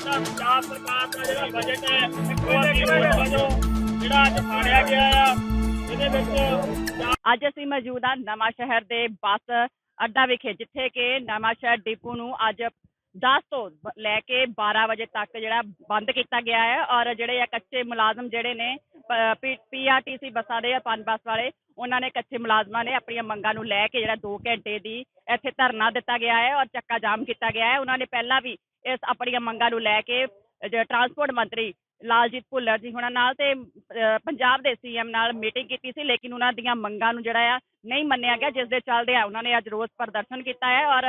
ਜਿਹੜਾ ਪੰਜਾਬ ਸਰਕਾਰ ਦਾ ਜਿਹੜਾ ਬਜਟ ਹੈ ਜਿਹੜਾ ਅੱਜ ਫਾੜਿਆ ਗਿਆ ਆ, ਇਹਦੇ ਵਿੱਚ ਅੱਜ ਅਸੀਂ ਮੌਜੂਦ ਹਾਂ ਨਵਾਂ ਸ਼ਹਿਰ ਦੇ ਬੱਸ ਅੱਡਾ ਵਿਖੇ, ਜਿੱਥੇ ਕਿ ਨਵਾਂ ਸ਼ਹਿਰ ਡਿਪੂ ਨੂੰ ਅੱਜ 10 ਤੋਂ ਲੈ ਕੇ 12 ਵਜੇ ਤੱਕ ਜਿਹੜਾ ਬੰਦ ਕੀਤਾ ਗਿਆ ਹੈ ਔਰ ਜਿਹੜੇ ਆ ਕੱਚੇ ਮੁਲਾਜ਼ਮ ਜਿਹੜੇ ਨੇ ਪੀਆਰਟੀਸੀ ਬੱਸਾਂ ਦੇ ਪਨ ਬੱਸ ਵਾਲੇ, ਉਹਨਾਂ ਨੇ ਕੱਚੇ ਮੁਲਾਜ਼ਮਾਂ ਨੇ ਆਪਣੀਆਂ ਮੰਗਾਂ ਨੂੰ ਲੈ ਕੇ ਜਿਹੜਾ 2 ਘੰਟੇ ਦੀ ਇੱਥੇ ਧਰਨਾ ਦਿੱਤਾ ਗਿਆ ਹੈ ਔਰ ਚੱਕਾ ਜਾਮ ਕੀਤਾ ਗਿਆ ਹੈ। ਉਹਨਾਂ ਨੇ ਪਹਿਲਾਂ ਵੀ ਇਸ ਆਪਣੀਆਂ ਮੰਗਾਂ ਨੂੰ ਲੈ ਕੇ ਟਰਾਂਸਪੋਰਟ ਮੰਤਰੀ ਲਾਲਜੀਤ ਭੁੱਲਰ ਜੀ ਹੁਣਾਂ ਨਾਲ ਤੇ ਪੰਜਾਬ ਦੇ ਸੀਐਮ ਨਾਲ ਮੀਟਿੰਗ ਕੀਤੀ ਸੀ ਲੇਕਿਨ ਉਹਨਾਂ ਦੀਆਂ ਮੰਗਾਂ ਨੂੰ ਜਿਹੜਾ ਆ ਨਹੀਂ ਮੰਨਿਆ ਗਿਆ ਜਿਸ ਦੇ ਚੱਲਦੇ ਆ ਉਹਨਾਂ ਨੇ ਅੱਜ ਰੋਸ ਪ੍ਰਦਰਸ਼ਨ ਕੀਤਾ ਹੈ ਔਰ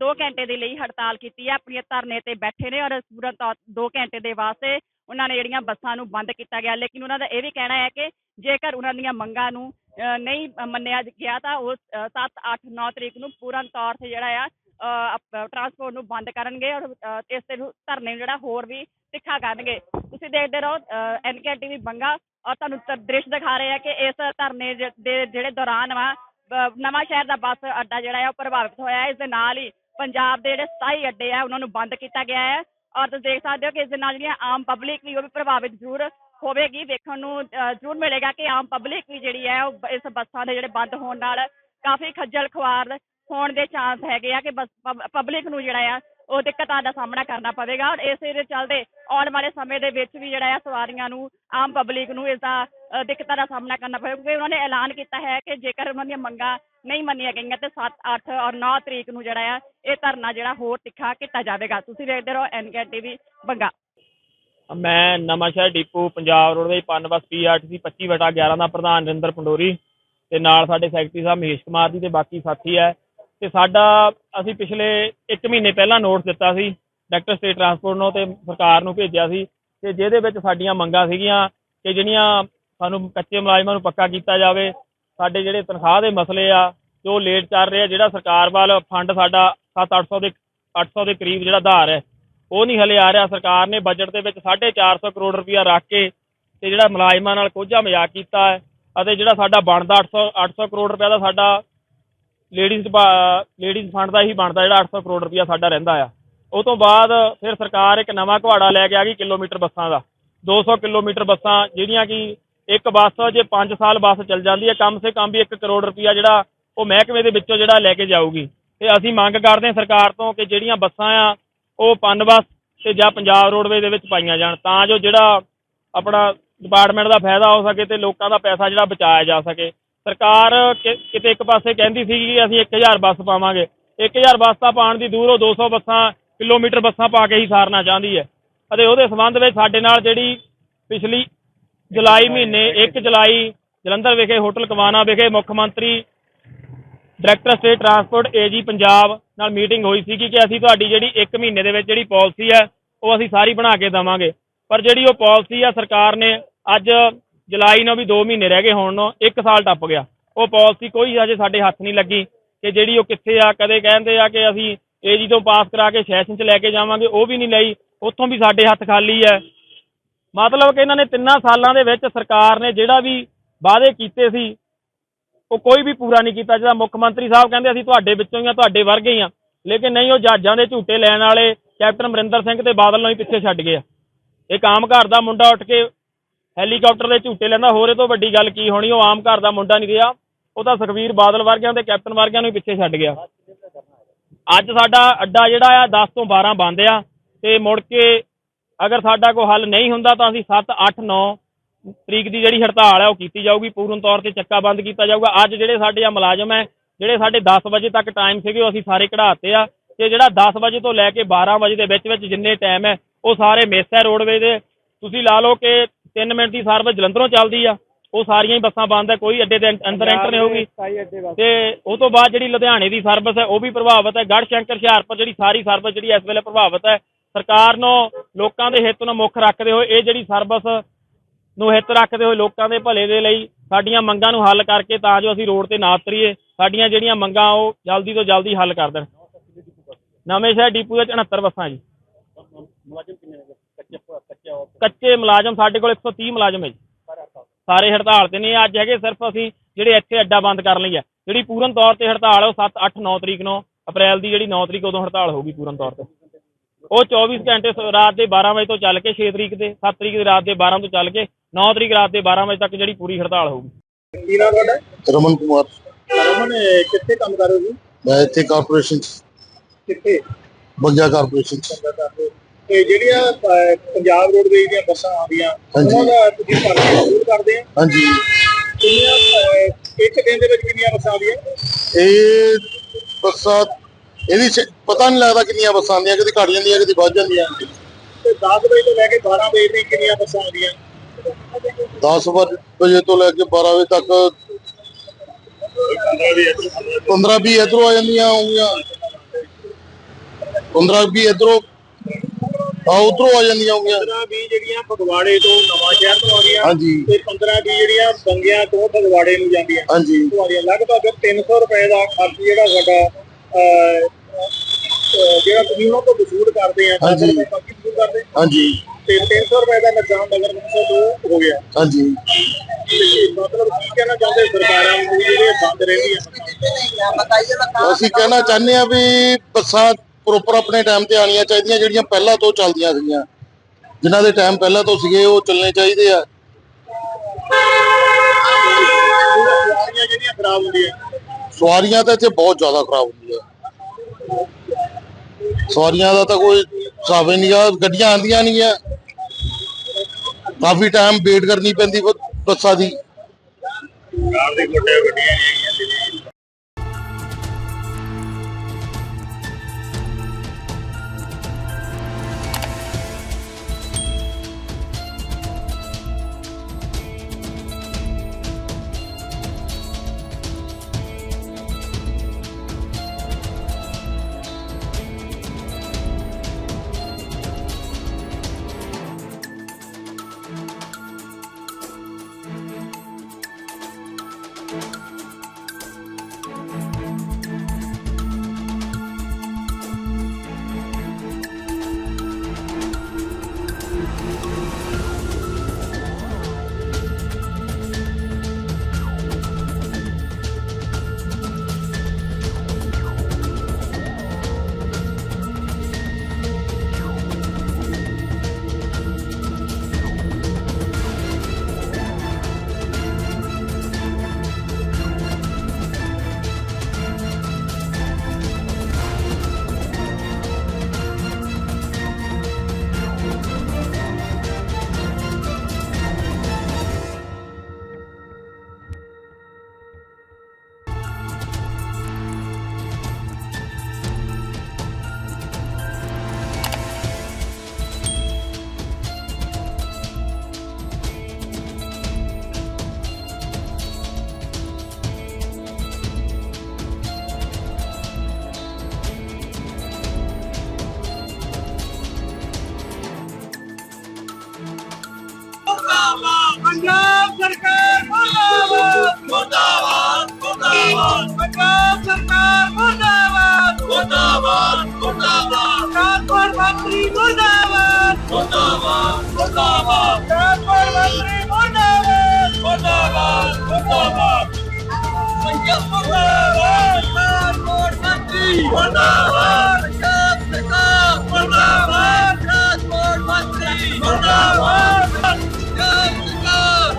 2 ਘੰਟੇ ਦੇ ਲਈ ਹੜਤਾਲ ਕੀਤੀ ਹੈ ਆਪਣੀਆਂ ਧਰਨੇ ਤੇ ਬੈਠੇ ਨੇ ਔਰ ਪੂਰਾ 2 ਘੰਟੇ ਦੇ ਵਾਸਤੇ ਉਹਨਾਂ ਨੇ ਜਿਹੜੀਆਂ ਬੱਸਾਂ ਨੂੰ ਬੰਦ ਕੀਤਾ ਗਿਆ ਲੇਕਿਨ ਉਹਨਾਂ ਦਾ ਇਹ ਵੀ ਕਹਿਣਾ ਹੈ ਕਿ ਜੇਕਰ ਉਹਨਾਂ ਦੀਆਂ ਮੰਗਾਂ ਨੂੰ ਅਹ, ਨਹੀਂ ਮੰਨਿਆ ਗਿਆ ਤਾਂ ਉਹ 7 8 9 ਤਰੀਕ ਨੂੰ ਪੂਰਨ ਤੌਰ ਤੇ ਜਿਹੜਾ ਆ ਟਰਾਂਸਪੋਰਟ ਨੂੰ ਬੰਦ ਕਰਨਗੇ ਔਰ ਇਸ ਤੇ ਨੂੰ- ਧਰਨੇ ਨੂੰ ਜਿਹੜਾ ਹੋਰ ਵੀ ਤਿੱਖਾ ਕਰਨਗੇ। ਤੁਸੀਂ ਦੇਖਦੇ ਰਹੋ ਐਨਕੇ ਟੀਵੀ ਬੰਗਾ ਔਰ ਤੁਹਾਨੂੰ ਤ- ਦ੍ਰਿਸ਼ ਦਿਖਾ ਰਹੇ ਆ ਕਿ ਇਸ ਧਰਨੇ ਜ- ਦੇ ਜਿਹੜੇ ਦੌਰਾਨ ਵਾ ਨਵਾਂ ਸ਼ਹਿਰ ਦਾ ਬੱਸ ਅੱਡਾ ਜਿਹੜਾ ਹੈ ਉਹ ਪ੍ਰਭਾਵਿਤ ਹੋਇਆ ਹੈ। ਇਸ ਦੇ ਨਾਲ ਹੀ ਪੰਜਾਬ ਦੇ ਜਿਹੜੇ ਸਥਾਈ ਅੱਡੇ ਆ ਉਹਨਾਂ ਨੂੰ ਬੰਦ ਕੀਤਾ ਗਿਆ ਹੈ। ਔਰ ਤੁਸੀਂ ਦੇਖ ਸਕਦੇ ਹੋ ਕਿ ਇਸ ਦੇ ਨਾਲ ਜਿਹੜੀਆਂ ਆਮ ਪਬਲਿਕ ਵੀ ਉਹ ਵੀ ਪ੍ਰਭਾਵਿਤ ਜ਼ਰੂਰ ਹੋਵੇਗੀ। ਵੇਖਣ ਨੂੰ ਅ, ਜ਼ਰੂਰ ਮਿਲੇਗਾ ਕਿ ਆਮ ਪਬਲਿਕ ਵੀ ਜਿਹੜੀ ਹੈ ਉਹ ਬ- ਇਸ ਬੱਸਾਂ ਦੇ ਜਿਹੜੇ ਬੰਦ ਹੋਣ ਨਾਲ ਕਾਫੀ ਖੱਜਲ ਖੁਆਰ ਹੋਣ ਦੇ ਚਾਂਸ ਹੈਗੇ ਆ ਕਿ ਬਸ ਪਬਲਿਕ ਨੂੰ ਜਿਹੜਾ ਆ, ਉਹ ਦਿੱਕਤਾਂ ਦਾ ਸਾਹਮਣਾ ਕਰਨਾ ਪਵੇਗਾ। ਔਰ ਇਸੇ ਦੇ ਚੱਲਦੇ ਆਉਣ ਵਾਲੇ ਸਮੇਂ ਦੇ ਵਿੱਚ ਵੀ ਜਿਹੜਾ ਆ, ਸਵਾਰੀਆਂ ਨੂੰ, ਆਮ ਪਬਲਿਕ ਨੂੰ ਇਸ ਦਾ ਦਿੱਕਤਾਂ ਦਾ ਸਾਹਮਣਾ ਕਰਨਾ ਪਵੇਗਾ। ਕਿਉਂਕਿ ਉਹਨਾਂ ਨੇ ਐਲਾਨ ਕੀਤਾ ਹੈ ਕਿ ਜੇਕਰ ਉਹਨਾਂ ਦੀਆਂ ਮੰਗਾਂ ਨਹੀਂ ਮੰਨੀਆਂ ਗਈਆਂ ਤੇ 7 8 ਔਰ 9 ਤਰੀਕ ਨੂੰ ਜਿਹੜਾ ਆ, ਇਹ ਧਰਨਾ ਜਿਹੜਾ ਹੋਰ ਤਿੱਖਾ ਕੀਤਾ ਜਾਵੇਗਾ। ਤੁਸੀਂ ਦੇਖਦੇ ਰਹੋ ਐਨਕੇ ਟੀਵੀ ਬੰਗਾ। ਮੈਂ ਨਵਾਂ ਸ਼ਹਿਰ ਡਿਪੂ, ਪੰਜਾਬ ਰੋਡਵੇਜ਼ ਪਨ ਬੱਸ ਪੀਆਰਟੀਸੀ 25 ਵਟਾ 11 ਦਾ ਪ੍ਰਧਾਨ ਨਰਿੰਦਰ ਪੰਡੋਰੀ ਤੇ ਨਾਲ ਸਾਡੇ ਸੈਕਟਰੀ ਸਾਹਿਬ ਮਹੇਸ਼ ਕੁਮਾਰ ਜੀ ਤੇ ਬਾਕੀ ਸਾਥੀ ਹੈ। ਤੇ ਸਾਡਾ ਅਸੀਂ ਪਿਛਲੇ 1 ਮਹੀਨੇ ਪਹਿਲਾਂ ਨੋਟਿਸ ਦਿੱਤਾ ਸੀ ਡਾਇਰੈਕਟਰ ਸਟੇਟ ਟਰਾਂਸਪੋਰਟ ਨੂੰ ਤੇ ਸਰਕਾਰ ਨੂੰ ਭੇਜਿਆ ਸੀ ਤੇ ਜਿਹਦੇ ਵਿੱਚ ਸਾਡੀਆਂ ਮੰਗਾਂ ਸੀਗੀਆਂ ਕਿ ਜਿਹੜੀਆਂ ਸਾਨੂੰ ਕੱਚੇ ਮੁਲਾਜ਼ਮਾਂ ਨੂੰ ਪੱਕਾ ਕੀਤਾ ਜਾਵੇ, ਸਾਡੇ ਜਿਹੜੇ ਤਨਖਾਹ ਦੇ ਮਸਲੇ ਆ, ਜੋ ਲੇਟ ਚੱਲ ਰਿਹਾ, ਜਿਹੜਾ ਸਰਕਾਰ ਵੱਲ ਫੰਡ ਸਾਡਾ 7-800 ਦੇ 800 ਦੇ ਕਰੀਬ ਜਿਹੜਾ ਆਧਾਰ ਹੈ, ਉਹ ਨਹੀਂ ਹਲੇ ਆ ਰਿਹਾ। ਸਰਕਾਰ ਨੇ ਬਜਟ ਦੇ ਵਿੱਚ 450 ਕਰੋੜ ਰੁਪਇਆ ਰੱਖ ਕੇ ਤੇ ਜਿਹੜਾ ਮੁਲਾਜ਼ਮਾਂ ਨਾਲ ਕੋਝਾ ਮਜ਼ਾਕ ਕੀਤਾ ਹੈ ਅਤੇ ਜਿਹੜਾ ਸਾਡਾ ਬਣਦਾ 800 800 ਕਰੋੜ ਰੁਪਇਆ ਦਾ ਸਾਡਾ ਲੇਡੀਜ਼ ਲੇਡੀਜ਼ ਫੰਡ ਦਾ ਹੀ ਬਣਦਾ ਜਿਹੜਾ 800 ਕਰੋੜ ਰੁਪਇਆ ਸਾਡਾ ਰਹਿੰਦਾ ਆ। ਉਹ ਤੋਂ ਬਾਅਦ ਫਿਰ ਸਰਕਾਰ ਇੱਕ ਨਵਾਂ ਘੁਆੜਾ ਲੈ ਕੇ ਆ ਗਈ ਕਿਲੋਮੀਟਰ ਬੱਸਾਂ ਦਾ। 200 ਕਿਲੋਮੀਟਰ ਬੱਸਾਂ ਜਿਹੜੀਆਂ ਕਿ ਇੱਕ ਬੱਸ ਜੇ 5 ਸਾਲ ਬੱਸ ਚੱਲ ਜਾਂਦੀ ਹੈ, ਕਮ ਸੇ ਕਮ ਵੀ 1 ਕਰੋੜ ਰੁਪਇਆ ਜਿਹੜਾ ਉਹ ਮਹਿਕਮੇ ਦੇ ਵਿੱਚੋਂ ਜਿਹੜਾ ਲੈ ਕੇ ਜਾਊਗੀ। ਤੇ ਅਸੀਂ ਮੰਗ ਕਰਦੇ ਹਾਂ ਸਰਕਾਰ ਤੋਂ ਕਿ ਜਿਹੜੀਆਂ ਬੱਸਾਂ ਆ, ਉਹ ਪਨ ਬੱਸ ਤੇ ਜਾਂ ਪੰਜਾਬ ਰੋਡਵੇ ਦੇ ਵਿੱਚ ਪਾਈਆਂ ਜਾਣ, ਤਾਂ ਜੋ ਜਿਹੜਾ ਆਪਣਾ ਡਿਪਾਰਟਮੈਂਟ ਦਾ ਫਾਇਦਾ ਹੋ ਸਕੇ ਤੇ ਲੋਕਾਂ ਦਾ ਪੈਸਾ ਜਿਹੜਾ ਬਚਾਇਆ ਜਾ ਸਕੇ। ਸਰਕਾਰ ਕਿ- ਕਿਤੇ ਇੱਕ ਪਾਸੇ ਕਹਿੰਦੀ ਸੀ ਕਿ ਅਸੀਂ 1000 ਬੱਸ ਪਾਵਾਂਗੇ 1000 ਬੱਸ ਤਾਂ ਪਾਉਣ ਦੀ ਦੂਰ ਉਹ 200 ਬੱਸਾਂ, ਕਿਲੋਮੀਟਰ ਬੱਸਾਂ ਪਾ ਕੇ ਹੀ ਸਾਰਨਾ ਚਾਹੁੰਦੀ ਹੈ। ਅਤੇ ਉਹਦੇ ਸੰਬੰਧ ਵਿੱਚ ਸਾਡੇ ਨਾਲ ਜਿਹੜੀ ਪਿਛਲੀ ਜੁਲਾਈ ਮਹੀਨੇ 1 ਜੁਲਾਈ ਜਲੰਧਰ ਵਿਖੇ ਹੋਟਲ ਕਵਾਨਾ ਵਿਖੇ ਮੁੱਖ ਮੰਤਰੀ director state transport AG Punjab ਨਾਲ ਮੀਟਿੰਗ ਹੋਈ ਸੀ ਕਿ ਅਸੀਂ ਤੁਹਾਡੀ ਜਿਹੜੀ 1 ਮਹੀਨੇ ਦੇ ਵਿੱਚ ਜਿਹੜੀ ਪਾਲਿਸੀ ਹੈ, ਉਹ ਅਸੀਂ ਸਾਰੀ ਬਣਾ ਕੇ ਦੇਵਾਂਗੇ। ਪਰ ਜਿਹੜੀ ਉਹ ਪਾਲਿਸੀ ਆ, ਸਰਕਾਰ ਨੇ ਅੱਜ ਜੁਲਾਈ ਨੂੰ ਵੀ 2 ਮਹੀਨੇ ਰਹਿ ਗਏ ਹੋਣ ਨੂੰ 1 ਸਾਲ ਟੱਪ ਗਿਆ। ਉਹ ਪਾਲਿਸੀ ਕੋਈ ਅਜੇ ਸਾਡੇ ਹੱਥ ਨਹੀਂ ਲੱਗੀ ਕਿ ਜਿਹੜੀ ਉਹ ਕਿੱਥੇ ਆ, ਕਦੇ ਕਹਿੰਦੇ ਆ ਕਿ ਅਸੀਂ ਏਜੀ ਤੋਂ ਪਾਸ ਕਰਾ ਕੇ ਸੈਸ਼ਨ 'ਚ ਲੈ ਕੇ ਜਾਵਾਂਗੇ, ਉਹ ਵੀ ਨਹੀਂ ਲਈ, ਉੱਥੋਂ ਵੀ ਸਾਡੇ ਹੱਥ ਖਾਲੀ ਹੈ। ਮਤਲਬ ਕਿ ਇਹਨਾਂ ਨੇ ਤਿੰਨਾਂ ਸਾਲਾਂ ਦੇ ਵਿੱਚ ਸਰਕਾਰ ਨੇ ਜਿਹੜਾ ਵੀ ਵਾਅਦੇ ਕੀਤੇ ਸੀ, ਉਹ ਕੋਈ ਵੀ ਪੂਰਾ ਨਹੀਂ ਕੀਤਾ। ਜਿਹੜਾ ਮੁੱਖ ਮੰਤਰੀ ਸਾਹਿਬ ਕਹਿੰਦੇ, ਅਸੀਂ ਤੁਹਾਡੇ ਵਿੱਚੋਂ ਹੀ ਆ, ਤੁਹਾਡੇ ਵਰਗੇ ਹੀ ਆ। ਲੇਕਿਨ ਨਹੀਂ, ਉਹ ਜਹਾਜ਼ਾਂ ਦੇ ਝੂਟੇ ਲੈਣ ਵਾਲੇ ਕੈਪਟਨ ਅਮਰਿੰਦਰ ਸਿੰਘ ਤੇ ਬਾਦਲ ਨੂੰ ਹੀ ਪਿੱਛੇ ਛੱਡ ਗਏ ਆ। ਇੱਕ ਆਮ ਘਰ ਦਾ ਮੁੰਡਾ ਉੱਠ ਕੇ ਹੈਲੀਕਾਪਟਰ ਦੇ ਝੂਟੇ ਲੈਂਦਾ, ਹੋਰ ਇਹ ਤੋਂ ਵੱਡੀ ਗੱਲ ਕੀ ਹੋਣੀ? ਉਹ ਆਮ ਘਰ ਦਾ ਮੁੰਡਾ ਨਹੀਂ ਰਿਹਾ। ਉਹ ਤਾਂ ਸੁਖਵੀਰ ਬਾਦਲ ਵਰਗਿਆਂ ਤੇ ਕੈਪਟਨ ਵਰਗਿਆਂ ਨੂੰ ਹੀ ਪਿੱਛੇ ਛੱਡ ਗਿਆ। ਅੱਜ ਸਾਡਾ ਅੱਡਾ ਜਿਹੜਾ ਆ 10 ਤੋਂ 12 ਬੰਦ ਆ। ਤੇ ਮੁੜ ਕੇ ਅਗਰ ਸਾਡਾ ਕੋਈ ਹੱਲ ਨਹੀਂ ਹੁੰਦਾ, ਤਾਂ ਅਸੀਂ 7 8 9 ਤਰੀਕ ਦੀ ਜਿਹੜੀ ਹੜਤਾਲ ਹੈ ਉਹ ਕੀਤੀ ਜਾਊਗੀ। ਪੂਰਨ ਤੌਰ ਤੇ ਚੱਕਾ ਬੰਦ ਕੀਤਾ ਜਾਊਗਾ। ਅੱਜ ਜਿਹੜੇ ਸਾਡੇ ਆ ਮੁਲਾਜ਼ਮ ਹੈ ਜਿਹੜੇ ਸਾਡੇ 10 ਵਜੇ ਤੱਕ ਟਾਈਮ ਸੀਗੇ, ਉਹ ਅਸੀਂ ਸਾਰੇ ਕਢਾਤੇ ਆ। ਤੇ ਜਿਹੜਾ 10 ਵਜੇ ਤੋਂ ਲੈ ਕੇ 12 ਵਜੇ ਦੇ ਵਿੱਚ ਵਿੱਚ ਜਿੰਨੇ ਟਾਈਮ ਹੈ ਉਹ ਸਾਰੇ ਮਿਸ ਹੈ ਰੋਡਵੇ ਦੇ। ਤੁਸੀਂ ਲਾ ਲਓ ਕਿ 3 ਮਿੰਟ ਦੀ ਸਰਵਿਸ ਜਲੰਧਰੋਂ ਚੱਲਦੀ ਆ। ਉਹ ਸਾਰੀਆਂ ਹੀ ਬੱਸਾਂ ਬੰਦ ਹੈ ਕੋਈ ਅੱਡੇ ਦੇ ਅੰਦਰ ਐਂਟਰ ਨਹੀਂ ਹੋਊਗੀ। ਤੇ ਉਹ ਤੋਂ ਬਾਅਦ ਜਿਹੜੀ ਲੁਧਿਆਣੇ ਦੀ ਸਰਵਿਸ ਹੈ ਉਹ ਵੀ ਪ੍ਰਭਾਵਿਤ ਹੈ ਗੜਸ਼ੰਕਰ ਹੁਸ਼ਿਆਰਪੁਰ ਜਿਹੜੀ ਸਾਰੀ ਸਰਵਿਸ ਜਿਹੜੀ ਇਸ ਵੇਲੇ ਪ੍ਰਭਾਵਿਤ ਹੈ ਸਰਕਾਰ ਨੂੰ ਲੋਕਾਂ ਦੇ ਹਿੱਤ ਨੂੰ ਮੁੱਖ ਰੱਖਦੇ ਹੋਏ ਇਹ ਜਿਹੜੀ ਸਰਵਿਸ ਨੂੰ ਹਿੱਤ ਰੱਖਦੇ ਹੋਏ ਲੋਕਾਂ ਦੇ ਭਲੇ ਦੇ ਲਈ ਸਾਡੀਆਂ ਮੰਗਾਂ ਨੂੰ ਹੱਲ ਕਰਕੇ ਤਾਂ ਜੋ ਅਸੀਂ ਰੋਡ ਤੇ ਨਾ ਉਤਰੀਏ ਸਾਡੀਆਂ ਜਿਹੜੀਆਂ ਮੰਗਾਂ ਉਹ ਜਲਦੀ ਤੋਂ ਜਲਦੀ ਹੱਲ ਕਰ ਦੇਣ। ਨਵੇਂ ਸ਼ਹਿਰ ਡਿਪੂ ਵਿੱਚ 69 ਬੱਸਾਂ ਜੀ। ਕੱਚੇ ਮੁਲਾਜ਼ਮ ਸਾਡੇ ਕੋਲ 130 ਮੁਲਾਜ਼ਮ ਹੈ ਜੀ। ਸਾਰੇ ਹੜਤਾਲ ਤੇ। ਨੇ ਅੱਜ ਹੈਗੇ ਸਿਰਫ ਅਸੀਂ ਜਿਹੜੇ ਇੱਥੇ ਅੱਡਾ ਬੰਦ ਕਰਨ ਲਈ ਹੈ। ਜਿਹੜੀ ਪੂਰਨ ਤੌਰ ਤੇ ਹੜਤਾਲ ਹੈ ਉਹ 7 8 9 ਤਰੀਕ ਨੂੰ ਅਪ੍ਰੈਲ ਦੀ ਜਿਹੜੀ 9 ਤਰੀਕ ਉਦੋਂ ਹੜਤਾਲ ਹੋਊਗੀ ਪੂਰਨ ਤੌਰ ਤੇ। ਉਹ 24 ਘੰਟੇ ਰਾਤ ਦੇ 12 ਵਜੇ ਤੋਂ ਚੱਲ ਕੇ 6 ਤਰੀਕ ਦੇ 7 ਤਰੀਕ ਦੀ ਰਾਤ ਦੇ 12 ਤੋਂ ਚੱਲ ਕੇ 9 ਤਰੀਕ ਰਾਤ ਦੇ 12 ਵਜੇ ਤੱਕ ਜਿਹੜੀ ਪੂਰੀ ਹੜਤਾਲ ਹੋਊਗੀ। ਕੀ ਨਾਮ ਤੁਹਾਡਾ? ਰਮਨ ਕੁਮਾਰ। ਰਮਨ ਕਿੱਥੇ ਕੰਮ ਕਰ ਰਹੇ ਹੋ ਜੀ ਮੈਂ ਇੱਥੇ ਕਾਰਪੋਰੇਸ਼ਨ ਚ। ਕਿੱਥੇ? ਬੰਗਿਆ ਕਾਰਪੋਰੇਸ਼ਨ ਚ। ਕੰਮ ਕਰਦੇ ਹੋ ਤੇ ਜਿਹੜੀਆਂ ਅਹ, ਪੰਜਾਬ ਰੋਡਵੇਜ਼ ਦੀਆਂ ਬੱਸਾਂ ਆਉਂਦੀਆਂ ਹਾਂਜੀ। ਉਹਨਾਂ ਦਾ ਤੁਸੀਂ ਭਰਤੀ ਜ਼ਰੂਰ ਕਰਦੇ ਆ। ਹਾਂਜੀ। ਕਿੰਨੀਆਂ ਅਹ, ਇੱਕ ਦਿਨ ਦੇ ਵਿੱਚ ਕਿੰਨੀਆਂ ਬੱਸਾਂ ਆਉਂਦੀਆਂ? ਇਹ ਬੱਸਾਂ ਇਹਦੀ ਸ- ਪਤਾ ਨਹੀਂ ਲੱਗਦਾ ਕਿੰਨੀਆਂ ਬੱਸਾਂ ਆਉਂਦੀਆਂ ਕਦੀ ਘਟ ਜਾਂਦੀਆਂ ਕਦੀ ਵੱਧ ਜਾਂਦੀਆਂ। ਤੇ 10 ਵਜੇ ਤੋਂ ਲੈ ਕੇ 12 ਵਜੇ ਤੱਕ ਕਿੰਨੀਆਂ ਬੱਸਾਂ ਆਉਂਦੀਆਂ? 10 ਵਜ- ਵਜੇ ਤੋਂ ਲੈ ਕੇ 12 ਵਜੇ ਤੱਕ 15 20 ਇਧਰੋਂ ਆ ਜਾਂਦੀਆਂ ਹੋਣਗੀਆਂ। 15 20 ਇਧਰੋਂ ਆ ਉਧਰੋਂ ਆ ਜਾਂਦੀਆਂ ਹੋਣਗੀਆਂ। 15 20 ਜਿਹੜੀਆਂ ਫਗਵਾੜੇ ਤੋਂ ਨਵਾਂ ਸ਼ਹਿਰ ਤੋਂ ਆਉਂਦੀਆਂ ਹਾਂਜੀ। ਤੇ 15 20 ਜਿਹੜੀਆਂ ਬੰਗਿਆਂ ਤੋਂ ਫਗਵਾੜੇ ਨੂੰ ਜਾਂਦੀਆਂ। ਹਾਂਜੀ। ਆਉਂਦੀਆਂ ਲਗਭਗ 300 ਰੁਪਏ ਦਾ ਖਰਚ ਜਿਹੜਾ ਸਾਡਾ ਅਹ, ਅਹ, ਜਿਹੜਾ ਤੁਸੀਂ ਉਹਨਾਂ ਤੋਂ ਵਸੂਲ ਕਰਦੇ ਆ 10 ਹਾਂਜੀ। ਬਾਕੀ ਵਸੂਲ ਕਰਦੇ ਹਾਂਜੀ। ਤੇ 300 ਰੁਪਏ ਦਾ ਨੁਕਸਾਨ ਨਗਰ ਕੌਂਸਲ ਤੋਂ ਹੋ ਗਿਆ। ਹਾਂਜੀ। ਤੇ ਮਤਲਬ ਕੀ ਕਹਿਣਾ ਚਾਹੁੰਦੇ ਸਰਕਾਰਾਂ ਨੂੰ ਜਿਹੜੇ ਬੰਦ ਰਹਿੰਦੀਆਂ? ਅਸੀਂ ਕਹਿਣਾ ਚਾਹੁੰਦੇ ਆ ਵੀ ਬੱਸਾਂ ਪ੍ਰੋਪਰ ਆਪਣੇ ਟਾਈਮ ਤੇ ਆਣੀਆਂ ਚਾਹੀਦੀਆਂ ਜਿਹੜੀਆਂ ਪਹਿਲਾਂ ਤੋਂ ਚੱਲਦੀਆਂ ਸੀਗੀਆਂ। ਜਿਨ੍ਹਾਂ ਦੇ ਟਾਈਮ ਪਹਿਲਾਂ ਤੋਂ ਸੀਗੇ ਉਹ ਚੱਲਣੇ ਚਾਹੀਦੇ ਆ। ਸਵਾਰੀਆਂ ਜਿਹੜੀਆਂ ਖਰਾਬ ਹੁੰਦੀਆਂ। ਸਵਾਰੀਆਂ ਤਾਂ ਇੱਥੇ ਬਹੁਤ ਜ਼ਿਆਦਾ ਖਰਾਬ ਹੁੰਦੀਆਂ। ਸਵਾਰੀਆਂ ਦਾ ਤਾਂ ਕੋਈ ਹਿਸਾਬ ਹੀ ਨਹੀਂਗਾ ਗੱਡੀਆਂ ਆਂਦੀਆਂ ਨਹੀਂ ਆ। ਕਾਫੀ ਟਾਈਮ ਵੇਟ ਕਰਨੀ ਪੈਂਦੀ ਬੱਸਾਂ ਦੀ। ਕਾਰ ਦੇ ਵੱਡੇ ਗੱਡੀਆਂ ਸਰਕਾਰ ਮੁਰਦਾਬਾਦ। ਮੁਰਦਾਬਾਦ ਮੁਰਦਾਬਾਦ। ਟਰਾਂਸਪੋਰਟ ਮੰਤਰੀ ਮੁਰਦਾਬਾਦ। ਮੁਰਦਾਬਾਦ ਮੁਰਦਾਬਾਦ। ਟਰਾਂਸਪੋਰਟ ਮੰਤਰੀ ਮੁਰਦਾਬਾਦ। ਮੁਰਦਾਬਾਦ ਮੁਰਦਾਬਾਦ। ਪੰਜਾਬ ਮੁਰਦਾਬਾਦ। ਟਰਾਂਸਪੋਰਟ ਮੰਤਰੀ ਮੁਰਦਾਬਾਦ। ਪੰਜਾਬ ਸਰਕਾਰ ਮੁਰਦਾਬਾਦ। ਟਰਾਂਸਪੋਰਟ ਮੰਤਰੀ ਮੁਰਦਾਬਾਦ।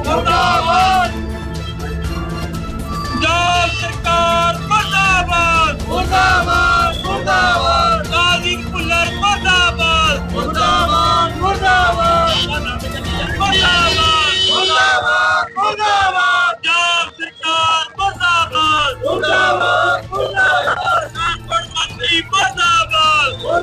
ਮੁਰਦਾਬਾਦ।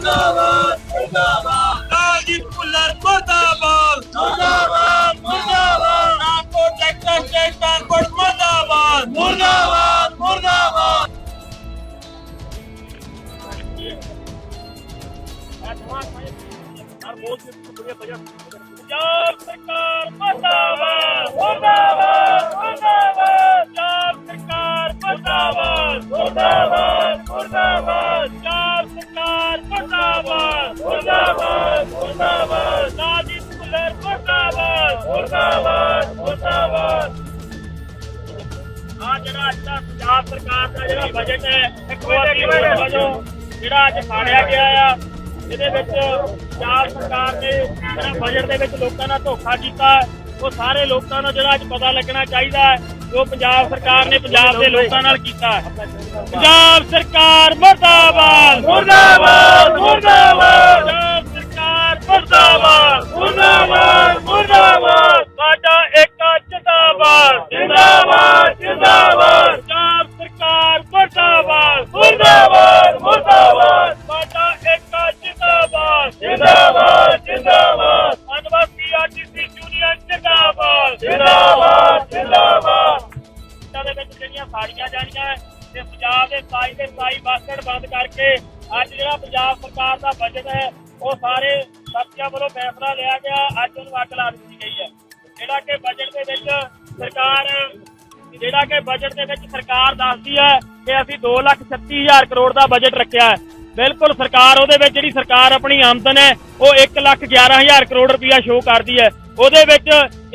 ਮੁਰਦਾਬਾਦ ਮੁਰਦਾਬਾਦ। ਕਾਜ਼ੀ ਭੁੱਲਰ ਮੁਰਦਾਬਾਦ। ਮੁਰਦਾਬਾਦ ਮੁਰਦਾਬਾਦ। ਟਰਾਂਸਪੋਰਟ ਸੈਕਟਰ ਸਟੇਟ ਟਰਾਂਸਪੋਰਟ ਮੁਰਦਾਬਾਦ। ਮੁਰਦਾਬਾਦ ਮੁਰਦਾਬਾਦ। ਪੰਜਾਬ ਸਰਕਾਰ ਮੁਰਦਾਬਾਦ ਮੁਰਦਾਬਾਦ ਮੁਰਦਾਬਾਦ। ਪੰਜਾਬ ਸਰਕਾਰ ਮੁਰਦਾਬਾਦ ਮੁਰਦਾਬਾਦ। ਮੁਰਦਾਬਾਦ ਮੁਰਦਾਬਾਦ। ਆ ਜਿਹੜਾ ਅੱਜ ਦਾ ਪੰਜਾਬ ਸਰਕਾਰ ਦਾ ਜਿਹੜਾ ਬਜਟ ਹੈ ਇੱਕ ਵਜੋਂ ਜਿਹੜਾ ਅੱਜ ਫਾੜਿਆ ਗਿਆ ਆ ਇਹਦੇ ਵਿੱਚ ਪੰਜਾਬ ਸਰਕਾਰ ਨੇ ਜਿਹੜਾ ਬਜਟ ਦੇ ਵਿੱਚ ਲੋਕਾਂ ਨਾਲ ਧੋਖਾ ਕੀਤਾ ਉਹ ਸਾਰੇ ਲੋਕਾਂ ਨੂੰ ਜਿਹੜਾ ਅੱਜ ਪਤਾ ਲੱਗਣਾ ਚਾਹੀਦਾ ਹੈ ਜੋ ਪੰਜਾਬ ਸਰਕਾਰ ਨੇ ਪੰਜਾਬ ਦੇ ਲੋਕਾਂ ਨਾਲ ਕੀਤਾ ਹੈ। ਪੰਜਾਬ ਸਰਕਾਰ ਮਰਦਾਬਾਦ! ਮਰਦਾਬਾਦ ਮਰਦਾਬਾਦ! ਮਰਦਾਬਾਦ ਮਰਦਾਬਾਦ ਮਰਦਾਬਾਦ। ਸਾਡਾ ਏਕਾ ਜਿੰਦਾਬਾਦ। ਜਿੰਦਾਬਾਦ ਜਿੰਦਾਬਾਦ। ਪੰਜਾਬ ਸਰਕਾਰ ਮਰਦਾਬਾਦ ਮਰਦਾਬਾਦ। ਜਿਹੜਾ ਕਿ ਬਜਟ ਦੇ ਵਿੱਚ ਸਰਕਾਰ ਦੱਸਦੀ ਹੈ ਕਿ ਅਸੀਂ 236000 ਕਰੋੜ ਦਾ ਬਜਟ ਰੱਖਿਆ ਹੈ। ਬਿਲਕੁਲ ਸਰਕਾਰ ਉਹਦੇ ਵਿੱਚ, ਜਿਹੜੀ ਸਰਕਾਰ ਆਪਣੀ ਆਮਦਨ ਹੈ, ਉਹ 111000 ਕਰੋੜ ਰੁਪਇਆ ਸ਼ੋਅ ਕਰਦੀ ਹੈ। ਉਹਦੇ ਵਿੱਚ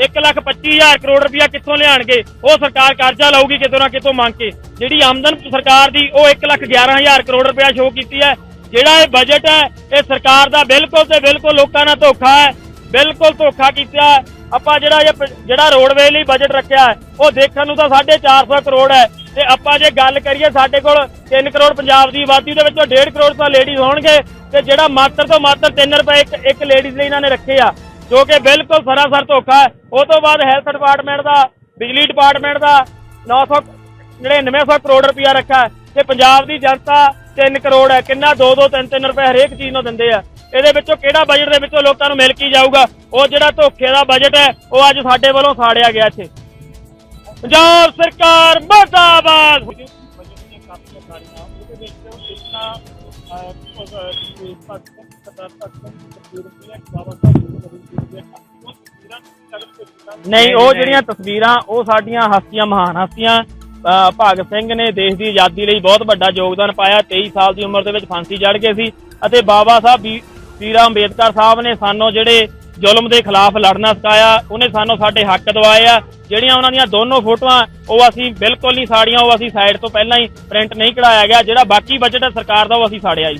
125000 ਕਰੋੜ ਰੁਪਇਆ ਕਿੱਥੋਂ ਲਿਆਣਗੇ? ਉਹ ਸਰਕਾਰ ਕਰਜ਼ਾ ਲਊਗੀ ਕਿਤੋਂ ਨਾ ਕਿਤੋਂ ਮੰਗ ਕੇ। ਜਿਹੜੀ ਆਮਦਨ ਸਰਕਾਰ ਦੀ, ਉਹ 111000 ਕਰੋੜ ਰੁਪਇਆ ਸ਼ੋਅ ਕੀਤੀ ਹੈ। ਜਿਹੜਾ ਇਹ ਬਜਟ ਹੈ, ਇਹ ਸਰਕਾਰ ਦਾ ਬਿਲਕੁਲ ਤੇ ਬਿਲਕੁਲ ਲੋਕਾਂ ਨਾਲ ਧੋਖਾ ਹੈ। ਬਿਲਕੁਲ ਧੋਖਾ ਕੀਤਾ ਆਪਾਂ ਜਿਹੜਾ ਜਿਹੜਾ ਰੋਡਵੇ ਲਈ ਬਜਟ ਰੱਖਿਆ ਉਹ ਦੇਖਣ ਨੂੰ ਤਾਂ 450 ਕਰੋੜ ਹੈ। ਤੇ ਆਪਾਂ ਜੇ ਗੱਲ ਕਰੀਏ ਸਾਡੇ ਕੋਲ 3 ਕਰੋੜ ਪੰਜਾਬ ਦੀ ਆਬਾਦੀ ਦੇ ਵਿੱਚੋਂ 1.5 ਕਰੋੜ ਤਾਂ ਲੇਡੀਜ਼ ਹੋਣਗੇ। ਤੇ ਜਿਹੜਾ ਮਾਤਰ ਤੋਂ ਮਾਤਰ 3 ਰੁਪਏ ਇੱਕ ਇੱਕ ਲੇਡੀਜ਼ ਲਈ ਇਹਨਾਂ ਨੇ ਰੱਖੇ ਆ, ਜੋ ਕਿ ਬਿਲਕੁਲ ਸਰਾਸਰ ਧੋਖਾ ਹੈ। ਉਹ ਤੋਂ ਬਾਅਦ ਹੈਲਥ ਡਿਪਾਰਟਮੈਂਟ ਦਾ, ਬਿਜਲੀ ਡਿਪਾਰਟਮੈਂਟ ਦਾ 900 9900 ਕਰੋੜ ਰੁਪਇਆ ਰੱਖਾ ਤੇ ਪੰਜਾਬ ਦੀ ਜਨਤਾ 3 ਕਰੋੜ ਹੈ। ਕਿੰਨਾ? 2 2 3 3 ਰੁਪਏ ਹਰੇਕ ਚੀਜ਼ ਨੂੰ ਦਿੰਦੇ ਆ। ਇਹਦੇ ਵਿੱਚੋਂ ਕਿਹੜਾ ਬਜਟ ਦੇ ਵਿੱਚੋਂ ਲੋਕਾਂ ਨੂੰ ਮਿਲ ਕੀ ਜਾਊਗਾ? ਉਹ ਜਿਹੜਾ ਧੋਖੇ ਦਾ ਬਜਟ ਹੈ, ਉਹ ਅੱਜ ਸਾਡੇ ਵੱਲੋਂ ਸਾੜਿਆ ਗਿਆ ਇੱਥੇ। ਪੰਜਾਬ ਸਰਕਾਰ ਮਰਦਾਬਾਦ! ਨਹੀਂ, ਉਹ ਜਿਹੜੀਆਂ ਤਸਵੀਰਾਂ, ਉਹ ਸਾਡੀਆਂ ਹਸਤੀਆਂ, ਮਹਾਨ ਹਸਤੀਆਂ ਭਗਤ ਸਿੰਘ ਨੇ ਦੇਸ਼ ਦੀ ਆਜ਼ਾਦੀ ਲਈ ਬਹੁਤ ਵੱਡਾ ਯੋਗਦਾਨ ਪਾਇਆ। 23 ਸਾਲ ਦੀ ਉਮਰ ਦੇ ਵਿੱਚ ਫਾਂਸੀ ਚੜ੍ਹ ਗਏ ਸੀ ਅਤੇ ਬਾਬਾ ਸਾਹਿਬ ਬੀ- ਅੰਬੇਦਕਰ ਸਾਹਿਬ ਨੇ ਸਾਨੂੰ ਜਿਹੜੇ ਜ਼ੁਲਮ ਦੇ ਖਿਲਾਫ ਲੜਨਾ ਸਿਖਾਇਆ, ਉਹਨੇ ਸਾਨੂੰ ਸਾਡੇ ਹੱਕ ਦਿਵਾਏ ਆ। ਜਿਹੜੀਆਂ ਉਹਨਾਂ ਦੀਆਂ ਦੋਨੋਂ ਫੋਟੋਆਂ, ਉਹ ਅਸੀਂ ਬਿਲਕੁਲ ਨਹੀਂ ਸਾੜੀਆਂ, ਉਹ ਅਸੀਂ ਸਾਈਡ ਤੋਂ ਪਹਿਲਾਂ ਹੀ ਪ੍ਰਿੰਟ ਨਹੀਂ ਕਢਾਇਆ ਗਿਆ, ਜਿਹੜਾ ਬਾਕੀ ਬਜਟ ਹੈ ਸਰਕਾਰ ਦਾ, ਉਹ ਅਸੀਂ ਸਾੜਿਆ ਜੀ।